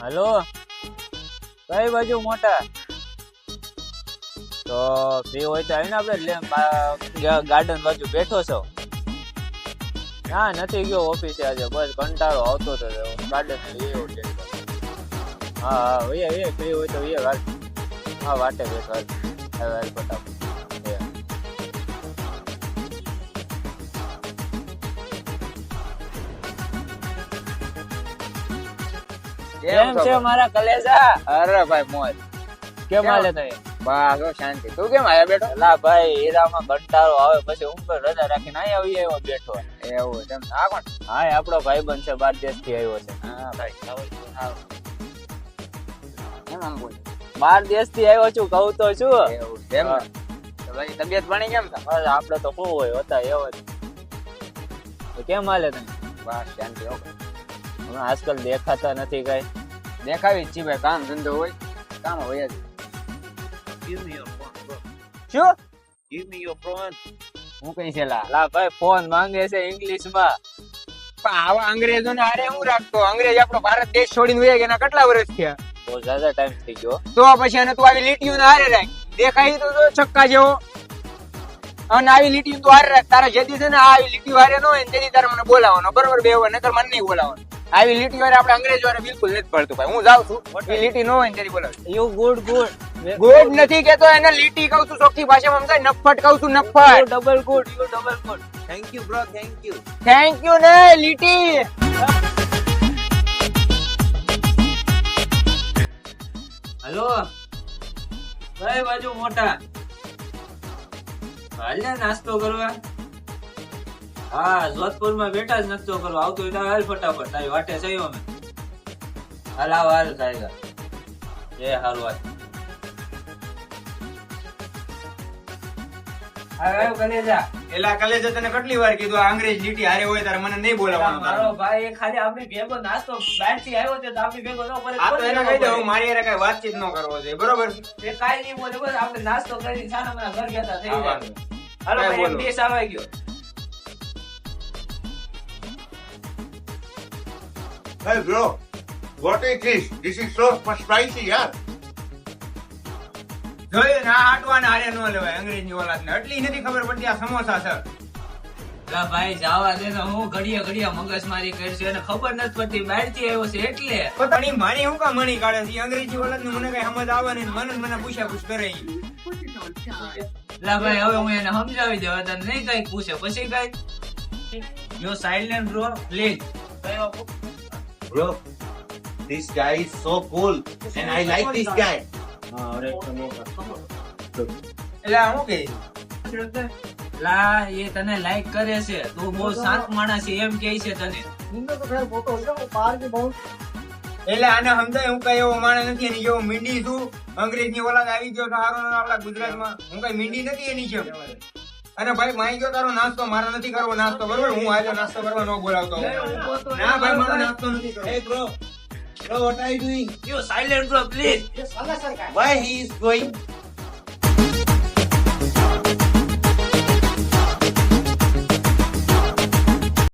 Hello? કઈ બાજુ મોટા? તો ફ્રી હોય તો આવીને આપણે ગાર્ડન બાજુ બેઠો છો. ના, નથી ગયો ઓફિસે આજે. બસ કંટાળો આવતો હતો ગાર્ડન હા હા વઈએ ફ્રી હોય તો હાલ હા, વાટે બેઠો હાલ, ફટાફટ. કેમ છે મારા કલેજા? અરે ભાઈ મોજ. કેમ? હાલે તમે? બસ શાંતિ. તું કેમ આયા બેઠો? લા ભાઈ હીરામાં કંટાળો આવે પછી હું પર રજા રાખીને અહીંયા આવી આવ્યો બેઠો. એવું તેમ આ કોણ? હા આપણો ભાઈ બન છે બાર દેશથી આવ્યો છે. હા ભાઈ. કેમ આમ બોલ? બાર દેશથી આવ્યો છું કહું તો શું એવું છે એમ ને? તો ભાઈ તબિયત પાણી કેમ? છે આપડે તો શું હોય હતા એવો કેમ હાલે તમે? બસ શાંતિ હો આજકાલ દેખાતા નથી કઈ. દેખાવી જ છી ભાઈ કામ ધંધો હોય કામ હોય જ. Give me your phone, bro. શું? Give me your phone. હું કઈ છે લા? લા ભાઈ ફોન માંગે છે ઇંગ્લિશમાં પણ આવા અંગ્રેજો ને હારે હું રાખતો? અંગ્રેજ આપણો ભારત દેશ છોડીને વયા ગયા એના કેટલા વર્ષ થયા? બહુ ઝાઝા ટાઈમ થઈ ગયો. તો પછી અને તું આવી લીટીઓ ને હારે રાખ. દેખાય તો જો છક્કા જેવો. અને આવી લીટીઓ તું હારે રાખ. તારા જેથી છે ને આ આવી લીટીઓ હારે ન હોય ને તેથી તારે મને બોલાવવાનો બરોબર? બે હોય નકર મને નહીં બોલાવવાનો. આવી લીટી હોય આપણે અંગ્રેજો બિલકુલ નથી પડતું ભાઈ. હું જાઉં છું. એ લીટી ન હોય તેથી બોલાવ. યુ ગુડ ગુડ ગુડ નથી કેતો એને લીટી કહું છું ચોખ્ખી ભાષામાં સમજાય નફટ કહું છું નફટ double good you double good thank you bro thank you thank you ને લીટી. હેલો. ભાઈ બાજુ મોટા? હાલ નાસ્તો કરવા? હા જોધપુરમાં બેઠા જ નાસ્તો કરવા. આવતો એટલે હાલ ફટાફટ. તારી વાટે સહી અમે. હાલ આવ હાલ કાયગા એ હારું હાલ. હવે કને જા એલા કલેજે તને કેટલી વાર કીધું અંગ્રેજ લીટી હારે હોય તારે મને નહીં બોલાવવાનો મારો ભાઈ એ ખાલી આપણી ભેગો નાસ્તો બહારથી આવ્યો છે તો આપણી ભેગો ન કરે આ તો એને કહી દે મારી હારે કઈ વાતચીત ન કરવો બરોબર? એ કાંઈ નહીં બોલે બસ આપણે નાસ્તો કરી છાના ઘર ગયા થઈ જાય હાલો ભાઈ એક આવી ગયો. Hey, bro. What is this? This is so spicy, yaar. જોયું ના આ હાટવાને હારે ન લેવાય અંગ્રેજની ઓલાદને એટલી નથી ખબર પડતી આ સમોસા છે લા ભાઈ જાવા દે તો હું ઘડિયા ઘડિયા મગજમારી કરશે અને ખબર નથી પડતી બહારથી આવ્યો છે એટલે પણ મારી હું કા મણી કાઢે છે અંગ્રેજી અંગ્રેજી ઓલાદને મને કઈ સમજ આવે નહીં મને મને પૂછ્યા પૂછ કરે ઈ. લા ભાઈ હવે હું એને સમજાવી દેવા તને નહીં કઈ પૂછે પછી કઈ yo silent bro please Bro, this guy is so cool. And I like this guy. એટલે આ હું કે લા એ તને લાઈક કરે છે. તું બહુ શાંત માણસ છે એમ કે છે તને. એટલે આને સમજાય હું કઈ એવો માણસ નથી એની જેવો મીંડી છું. અંગ્રેજની ઓલાદ આવી ગયો તો હારો આપણા ગુજરાતમાં. હું કઈ મીંડી નથી એની જેમ. અને ભાઈ માઈ ગયો તારો નાસ્તો મારે નથી કરવો નાસ્તો બરોબર? હું આજે નાસ્તો કરવા ન બોલાવતો ના ભાઈ મારો નાસ્તો નથી કરવો. એ bro bro what are you doing? You silent bro please ભાઈ હી ઇઝ going?